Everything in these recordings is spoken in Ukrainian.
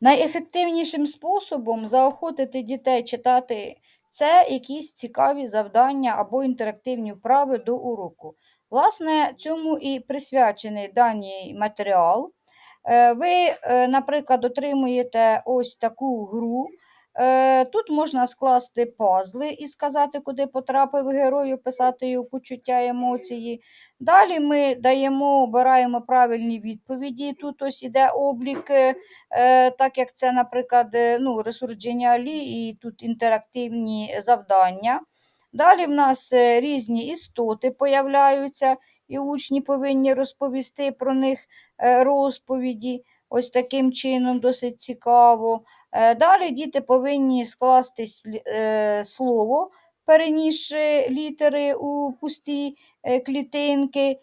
Найефективнішим способом заохотити дітей читати це якісь цікаві завдання або інтерактивні вправи до уроку. Власне, цьому і присвячений даний матеріал. Е, ви, е, наприклад, отримуєте ось таку гру. Е, тут можна скласти пазли і сказати, куди потрапив герой, описати його почуття емоції. Далі ми даємо, обираємо правильні відповіді. Тут ось іде облік, так як це, наприклад, ну, ресурс Geniali і тут інтерактивні завдання. Далі в нас різні істоти появляються, і учні повинні розповісти про них розповіді. Ось таким чином досить цікаво. Е, далі діти повинні скласти е, слово, перенісши літери у пусті е, клітинки.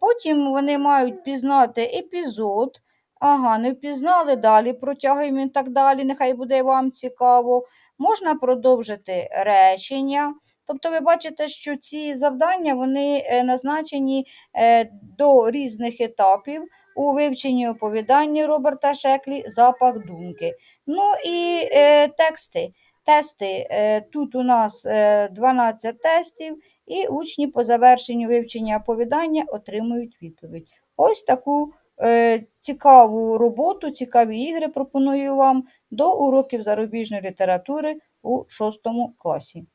Потім вони мають пізнати епізод. Ага, не впізнали далі, протягуємо і так далі, нехай буде вам цікаво. Можна продовжити речення. Тобто, ви бачите, що ці завдання вони назначені до різних етапів у вивченні оповідання Роберта Шеклі Запах думки. Ну і е, тексти. Тести. Е, Тут у нас е, 12 тестів, і учні по завершенню вивчення оповідання отримують відповідь. Ось таку е, цікаву роботу, цікаві ігри пропоную вам до уроків зарубіжної літератури у 6 класі.